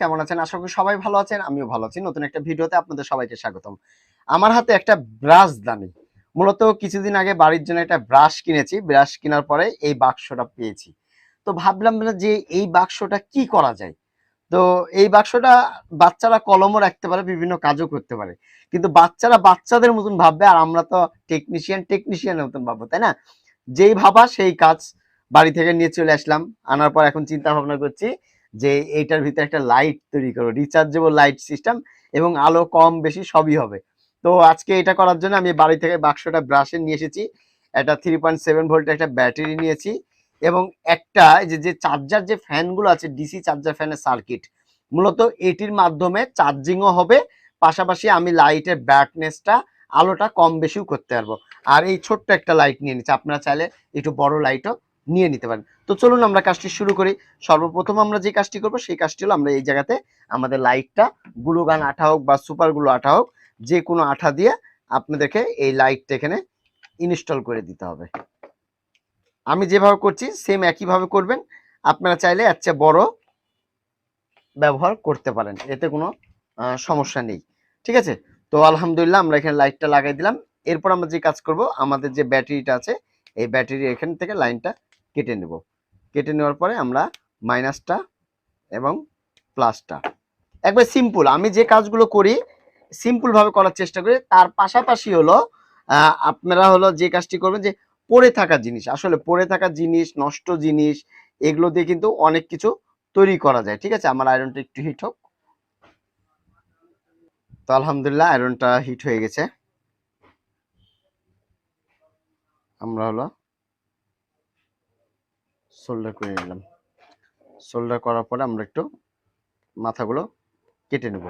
কেমন আছেন? আশা করি সবাই ভালো আছেন, আমিও ভালো আছি। নতুন একটা ভিডিওতে আপনাদের সবাইকে স্বাগতম। আমার হাতে একটা ব্রাশ দানি মূলত কিছুদিন আগে বাড়ির জন্য একটা ব্রাশ কিনেছি। ব্রাশ কেনার পরে এই বাক্সটা পেয়েছি। তো ভাবলাম যে এই বাক্সটা কি করা যায়? তো এই বাক্সটা বাচ্চারা কলমও রাখতে পারে, বিভিন্ন কাজও করতে পারে। কিন্তু বাচ্চারা বাচ্চাদের মতন ভাববে, আর আমরা তো টেকনিশিয়ান টেকনিশিয়ানের মতন ভাববো, তাই না? যেই ভাবা, সেই কাজ বাড়ি থেকে নিয়ে চলে আসলাম। আনার পর এখন চিন্তা ভাবনা করছি যে এইটার ভিতরে একটা লাইট তৈরি করব রিচার্জেবল লাইট সিস্টেম এবং আলো কম বেশি সবই হবে। তো আজকে এটা করার জন্য আমি বাড়ি থেকে বাক্সটা ব্রাশে নিয়ে এসেছি একটা থ্রি পয়েন্ট সেভেন ভোল্টের একটা ব্যাটারি নিয়েছি এবং একটা যে যে চার্জার যে ফ্যানগুলো আছে ডিসি চার্জার ফ্যানের সার্কিট মূলত এটির মাধ্যমে চার্জিংও হবে, পাশাপাশি আমি লাইটের ব্রাইটনেসটা আলোটা কম বেশিও করতে পারব। আর এই ছোট্ট একটা লাইট নিয়ে নিচ্ছি, আপনারা চাইলে একটু বড় লাইটও নিয়ে নিতে পারেন। তো চলুন আমরা কাজটি শুরু করি। সর্বপ্রথম আমরা যে কাজটি করব, সেই কাজটি হলো আমরা এই জায়গাতে আমাদের লাইটটা গ্লুগান আঠা হোক বা সুপার গ্লু আঠা হোক, যে কোনো আঠা দিয়ে আপনাদেরকে এই লাইটটা এখানে ইনস্টল করে দিতে হবে। আমি যেভাবে করছি, সেম একইভাবে করবেন। আপনারা চাইলে এর চেয়ে বড় ব্যবহার করতে পারেন, এতে কোনো সমস্যা নেই। ঠিক আছে? তো আলহামদুলিল্লাহ আমরা এখানে লাইটটা লাগাই দিলাম। এরপর আমরা যে কাজ করব, আমাদের যে ব্যাটারিটা আছে, এই ব্যাটারি এখান থেকে লাইনটা কেটে নেব। কেটে নেওয়ার পরে আমরা মাইনাসটা এবং প্লাসটা একবার সিম্পল আমি যে কাজগুলো করি সিম্পল ভাবে করার চেষ্টা করি, তার পাশাপাশি হলো আপনারা হলো যে কাজটি করবেন যে পড়ে থাকা জিনিস। আসলে পড়ে থাকা জিনিস, নষ্ট জিনিস, এগুলো দিয়ে কিন্তু অনেক কিছু তৈরি করা যায়, ঠিক আছে? আমার আয়রনটা একটু হিট হোক। তো আলহামদুলিল্লাহ আয়রনটা হিট হয়ে গেছে। আমরা হলো সোল্ডার করে নিলাম। সোল্ডার করার পরে আমরা একটু মাথাগুলো কেটে নেব।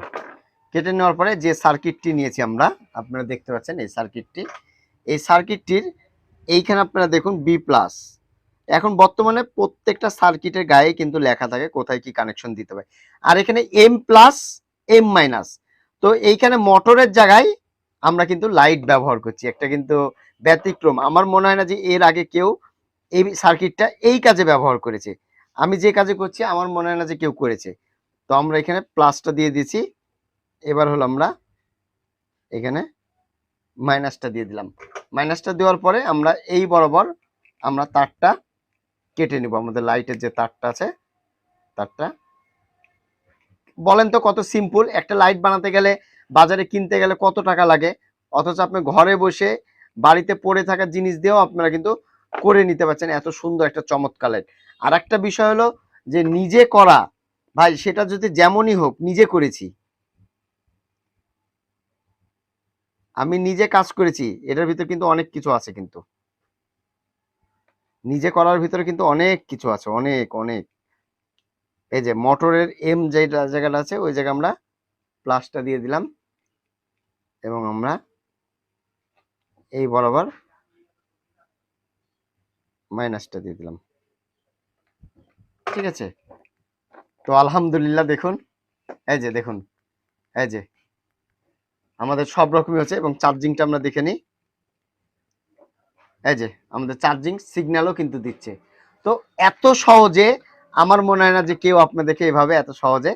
কেটে নেওয়ার পরে যে সার্কিটটি নিয়েছি আমরা, আপনারা দেখতে পাচ্ছেন এই সার্কিটটি এই সার্কিটটির এইখানে আপনারা দেখুন বি প্লাস এখন বর্তমানে প্রত্যেকটা সার্কিটের গায়ে কিন্তু লেখা থাকে কোথায় কি কানেকশন দিতে হবে আর এখানে এম প্লাস এম মাইনাস তো এইখানে মোটরের জায়গায় আমরা কিন্তু লাইট ব্যবহার করছি। একটা কিন্তু ব্যতিক্রম। আমার মনে হয় না যে এর আগে কেউ এই সার্কিটটা এই কাজে ব্যবহার করেছে। আমি যে কাজে করছি, আমার মনে হয় না যে কেউ করেছে। তো আমরা এখানে প্লাসটা দিয়ে দিয়েছি। এবার হলো আমরা এখানে মাইনাসটা দিয়ে দিলাম। মাইনাসটা দেওয়ার পরে আমরা এই বরাবর আমরা তারটা কেটে নিব। আমাদের লাইটের যে তারটা আছে, তারটা। বলেন তো কত সিম্পল একটা লাইট বানাতে গেলে, বাজারে কিনতে গেলে কত টাকা লাগে? অথচ আপনি ঘরে বসে বাড়িতে পড়ে থাকা জিনিস দিয়েও আপনারা কিন্তু করে নিতে পারছেন এত সুন্দর একটা চমৎকার লাইট আর একটা বিষয় হলো যে নিজে করা, ভাই সেটা যদি যেমনই হোক নিজে করেছি। আমি নিজে কাজ করেছি, এটার ভিতরে কিন্তু অনেক কিছু আছে কিন্তু। নিজে করার ভিতরে কিন্তু অনেক কিছু আছে, অনেক অনেক। এই যে মোটরের এম যে জায়গাটা আছে, ওই জায়গায় আমরা প্লাসটা দিয়ে দিলাম। এবং আমরা এই বরাবর মাইনাসটা দিয়ে দিলাম। ঠিক আছে? তো আলহামদুলিল্লাহ দেখুন, এই যে দেখুন, এই যে আমাদের সব রকমই হচ্ছে এবং চার্জিংটা আমরা দেখে নিই। এই যে আমাদের চার্জিং সিগন্যালও কিন্তু দিচ্ছে। তো এত সহজে আমার মনে হয় না যে কেউ আপনাদেরকে এভাবে এত সহজে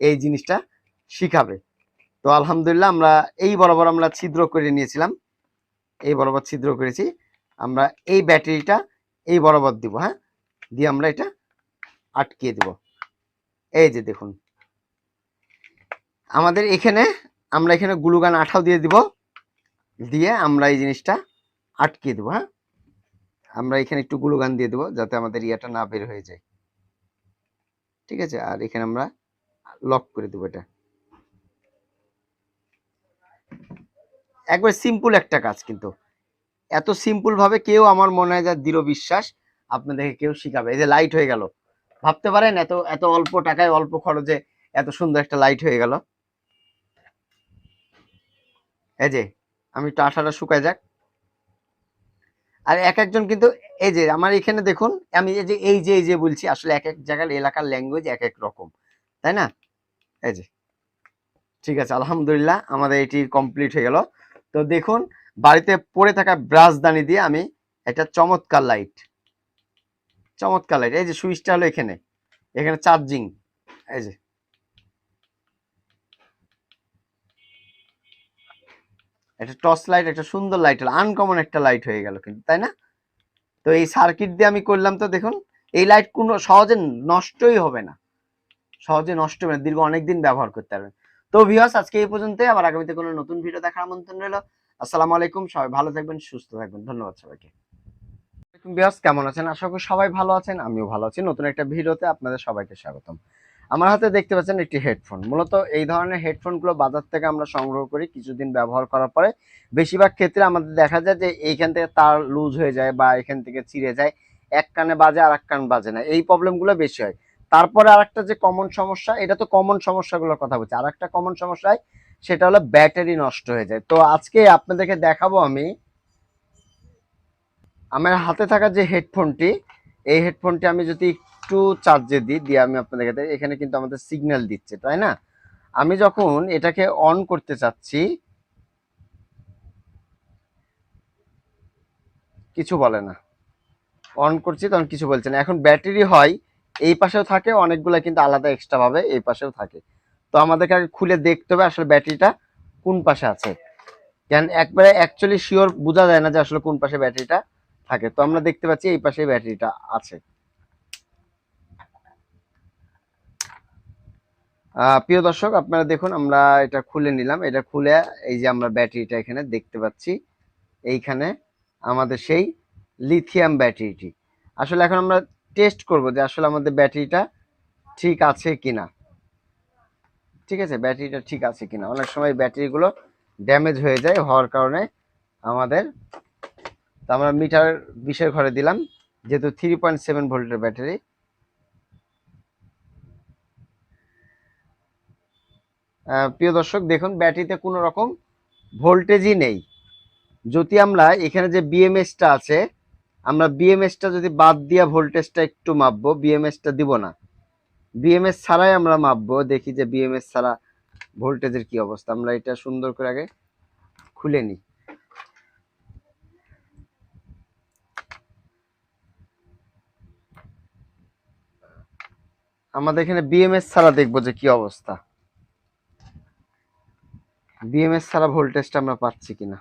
এই জিনিসটা শিখাবে। তো আলহামদুলিল্লাহ আমরা এই বরাবর আমরা ছিদ্র করে নিয়েছিলাম। এই বরাবর ছিদ্র করেছি। আমরা এই ব্যাটারিটা এই বরাবর দিব হ্যাঁ? দিয়ে আমরা এটা আটকিয়ে দিব। এই যে দেখুন। আমাদের এখানে, আমরা এখানে গ্লুগান আঠাও দিয়ে দিব। দিয়ে আমরা এই জিনিসটা আটকিয়ে দেবো হ্যাঁ? আমরা এখানে একটু গ্লুগান দিয়ে দেবো যাতে আমাদের ইয়াটা না বের হয়ে যায়। ঠিক আছে? আর এখানে আমরা লক করে দেবো এটা। একবার সিম্পল একটা কাজ কিন্তু। এত সিম্পল ভাবে কেউ আমার মনে হয় যা দৃঢ় বিশ্বাস আপনাদেরকে কেউ শিখাবে। এই যে লাইট হয়ে গেল। ভাবতে পারেন এত এত অল্প টাকায় অল্প খরচে এত সুন্দর একটা লাইট হয়ে গেল। এই যে, আমি একটু আঠাটা শুকায় যাক। আর এক একজন কিন্তু, এই যে আমার এখানে দেখুন, আমি এই যে এই যে এই যে বলছি, আসলে এক এক জায়গার এলাকার ল্যাঙ্গুয়েজ এক এক রকম। তাই না? এই যে, ঠিক আছে, আলহামদুলিল্লাহ, আমাদের এটি কমপ্লিট হয়ে গেল। তো দেখুন বাড়িতে পড়ে থাকা ব্রাশদানি দিয়ে আমি একটা চমৎকার লাইট চমৎকার লাইট এই যে সুইচটা হলো এখানে এখানে চার্জিং এই যে। একটা টর্চ লাইট একটা সুন্দর লাইট হলো আনকমন একটা লাইট হয়ে গেল কিন্তু, তাই না? তো এই সার্কিট দিয়ে আমি করলাম তো দেখুন, এই লাইট কোনো, সহজে নষ্টই হবে না, সহজে নষ্ট হবে না, দীর্ঘ অনেক দিন ব্যবহার করতে পারবেন। তো ভিওস আজকে এই পর্যন্তই, আবার আগামীতে কোনো নতুন ভিডিও দেখার আমন্ত্রণ রইল। আসসালামু আলাইকুম, সবাই ভালো থাকবেন, সুস্থ থাকবেন, ধন্যবাদ সবাইকে। কেমন আছেন? আশা করি সবাই ভালো আছেন, আমিও ভালো আছি। নতুন একটা ভিডিওতে আপনাদের সবাইকে স্বাগতম। আমার হাতে দেখতে পাচ্ছেন একটি হেডফোন মূলত এই ধরনের হেডফোনগুলো বাজার থেকে আমরা সংগ্রহ করি, কিছুদিন ব্যবহার করার পরে বেশিরভাগ ক্ষেত্রে আমাদের দেখা যায় যে এইখান থেকে তার লুজ হয়ে যায় বা এখান থেকে চিড়ে যায়। এক কানে বাজে আর এক কান বাজে না। এই প্রবলেমগুলো বেশি হয়। তারপরে আরেকটা যে কমন সমস্যা, এটা তো কমন সমস্যাগুলোর কথা বলছি। আর একটা কমন সমস্যা হয় সেটা হলো ব্যাটারি নষ্ট হয়ে যায়। তো আজকে আপনাদেরকে দেখাবো আমি। আমার হাতে থাকা যে হেডফোনটি এই হেডফোনটি আমি যদি একটু চার্জে দিই দিয়ে আমি আপনাদেরকে দেখাই, এখানে কিন্তু আমাদের সিগন্যাল দিচ্ছে তাই না? আমি যখন এটাকে অন করতে চাচ্ছি কিছু বলে না। অন করছি তখন কিছু বলছে না। এখন ব্যাটারি হয় এই পাশেও থাকে অনেকগুলো কিন্তু আলাদা এক্সট্রা ভাবে এই পাশেও থাকে। তো আমাদেরকে আগে খুলে দেখতে হবে আসলে ব্যাটারিটা কোন পাশে আছে। কেন একবারে অ্যাকচুয়ালি শিওর বোঝা যায় না যে আসলে কোন পাশে ব্যাটারিটা থাকে। তো আমরা দেখতে পাচ্ছি এই পাশে ব্যাটারিটা আছে। প্রিয় দর্শক, আপনারা দেখুন, আমরা এটা খুলে নিলাম। এটা খুলে এই যে আমরা ব্যাটারিটা এখানে দেখতে পাচ্ছি। এইখানে আমাদের সেই লিথিয়াম ব্যাটারিটি। আসলে এখন আমরা টেস্ট করব যে আসলে আমাদের ব্যাটারিটা ঠিক আছে কিনা। ঠিক আছে, ব্যাটারিটা ঠিক আছে কিনা? অনেক সময় ব্যাটারিগুলো ড্যামেজ হয়ে যায়, হওয়ার কারণে আমাদের আমরা মিটার বিশের ঘরে দিলাম, যেহেতু থ্রি পয়েন্ট সেভেন ভোল্টের ব্যাটারি। প্রিয় দর্শক, দেখুন, ব্যাটারিতে কোনো রকম ভোল্টেজই নেই। যদি আমরা এখানে যে বিএমএসটা আছে, আমরা বিএমএসটা যদি বাদ দিয়া ভোল্টেজটা একটু মাপবো বিএমএসটা দিব না। বিএমএস ছাড়াই আমরা মাপবো, দেখি যে বিএমএস ছাড়া ভোল্টেজের কি অবস্থা। আমরা এটা সুন্দর করে আগে খুলে নিই। আমাদের এখানে বিএমএস ছাড়া দেখব যে কি অবস্থা। বিএমএস ছাড়া ভোল্টেজটা আমরা পাচ্ছি কিনা।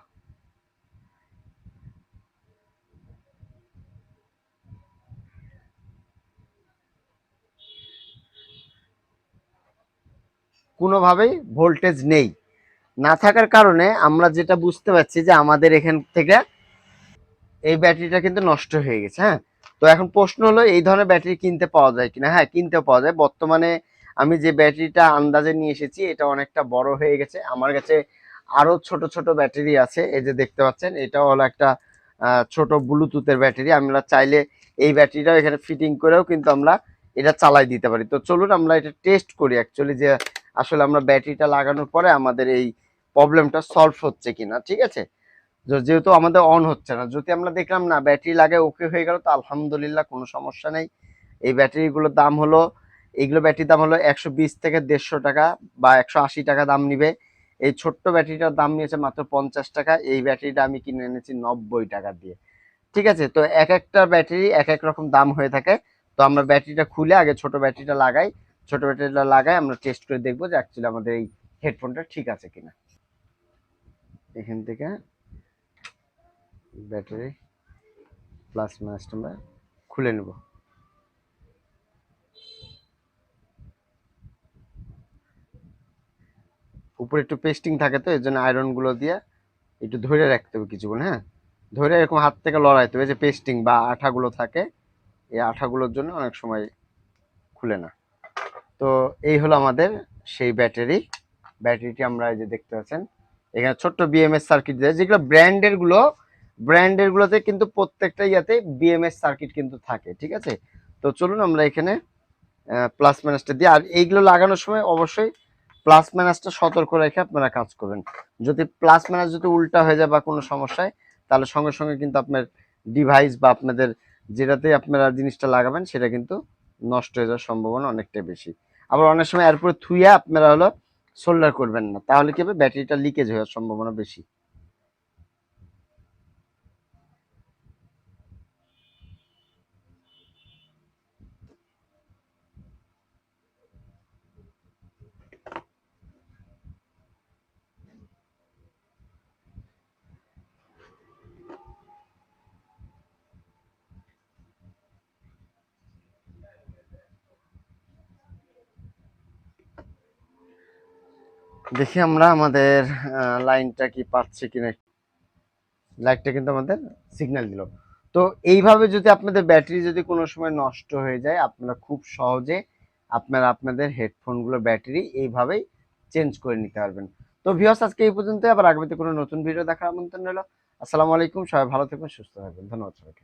কোনোভাবেই ভোল্টেজ নেই। না থাকার কারণে আমরা যেটা বুঝতে পারছি যে আমাদের এখান থেকে এই ব্যাটারিটা কিন্তু নষ্ট হয়ে গেছে হ্যাঁ? তো এখন প্রশ্ন হলো, এই ধরনের ব্যাটারি কিনতে পাওয়া যায় কিনা? হ্যাঁ কিনতে পাওয়া যায়। বর্তমানে আমি যে ব্যাটারিটা আন্দাজে নিয়ে এসেছি, এটা অনেকটা বড় হয়ে গেছে। আমার কাছে আরও ছোট ছোট ব্যাটারি আছে, এই যে দেখতে পাচ্ছেন, এটাও হলো একটা ছোট ব্লুটুথের ব্যাটারি। আমরা চাইলে এই ব্যাটারিটাও এখানে ফিটিং করেও কিন্তু আমরা এটা চালাই দিতে পারি। তো চলুন আমরা এটা টেস্ট করি অ্যাকচুয়ালি যে আসলে আমরা ব্যাটারিটা লাগানোর পরে আমাদের এই প্রবলেমটা সলভ হচ্ছে কিনা, ঠিক আছে? যেহেতু আমাদের অন হচ্ছে না, যদি আমরা দেখলাম না ব্যাটারি লাগে ওকে হয়ে গেল, তো আলহামদুলিল্লাহ কোনো সমস্যা নেই। এই ব্যাটারিগুলোর দাম হলো, এইগুলো ব্যাটারির দাম হলো একশো বিশ থেকে দেড়শো টাকা বা একশো আশি টাকা দাম নিবে। এই ছোট্ট ব্যাটারিটার দাম নিয়েছে মাত্র পঞ্চাশ টাকা, এই ব্যাটারিটা আমি কিনে এনেছি নব্বই টাকা দিয়ে। ঠিক আছে? তো এক একটা ব্যাটারি এক এক রকম দাম হয়ে থাকে। তো আমরা ব্যাটারিটা খুলে আগে ছোট ব্যাটারিটা লাগাই। ছোট ব্যাটারিটা লাগাই, আমরা টেস্ট করে দেখব যে অ্যাকচুয়ালি আমাদের এই হেডফোনটা ঠিক আছে কিনা। এখান থেকে ব্যাটারি প্লাস মাইনাসটা আমরা খুলে নেব। উপরে একটু পেস্টিং থাকে তো, এর জন্য আয়রনগুলো দিয়ে একটু ধরে রাখতে হবে কিছুক্ষণ হ্যাঁ? ধরে এরকম হাত থেকে লড়াইতে হবে যে পেস্টিং বা আঠাগুলো থাকে, এই আঠাগুলোর জন্য অনেক সময় খুলে না। তো এই হলো আমাদের সেই ব্যাটারি। ব্যাটারিটি আমরা এই যে দেখতে পাচ্ছেন, এখানে ছোট্ট বিএমএস সার্কিট দেয়। যেগুলো ব্র্যান্ডেরগুলো ব্র্যান্ডের গুলোতে কিন্তু প্রত্যেকটা ইয়াতে বিএমএস সার্কিট কিন্তু থাকে, ঠিক আছে? তো চলুন আমরা এখানে প্লাস মাইনাসটা দিই আর এইগুলো লাগানোর সময় অবশ্যই প্লাস মাইনাসটা সতর্ক রেখে আপনারা কাজ করবেন। যদি প্লাস মাইনাস যদি উল্টা হয়ে যায় বা কোনো সমস্যায়, তাহলে সঙ্গে সঙ্গে কিন্তু আপনার ডিভাইস বা আপনাদের যেটাতে আপনারা জিনিসটা লাগাবেন, সেটা কিন্তু নষ্ট হয়ে যাওয়ার সম্ভাবনা অনেকটাই বেশি। আবার অনেক সময় এরপরে থুইয়া আপনারা হলো সোল্ডার করবেন না। তাহলে কি হবে? ব্যাটারিটা লিকেজ হওয়ার সম্ভাবনা বেশি। দেখি আমরা আমাদের লাইনটা কি পাচ্ছি কিনা লাইটটা কিন্তু আমাদের সিগন্যাল দিল। তো এইভাবে যদি আপনাদের ব্যাটারি যদি কোনো সময় নষ্ট হয়ে যায়, আপনারা খুব সহজে আপনারা আপনাদের হেডফোনগুলো ব্যাটারি এইভাবেই চেঞ্জ করে নিতে পারবেন। তো ভিওস আজকে এই পর্যন্ত আবার আগামীতে কোনো নতুন ভিডিও দেখার আমন্ত্রণ রইল। আসসালামু আলাইকুম। সবাই ভালো থাকবেন, সুস্থ থাকবেন। ধন্যবাদ সবাইকে।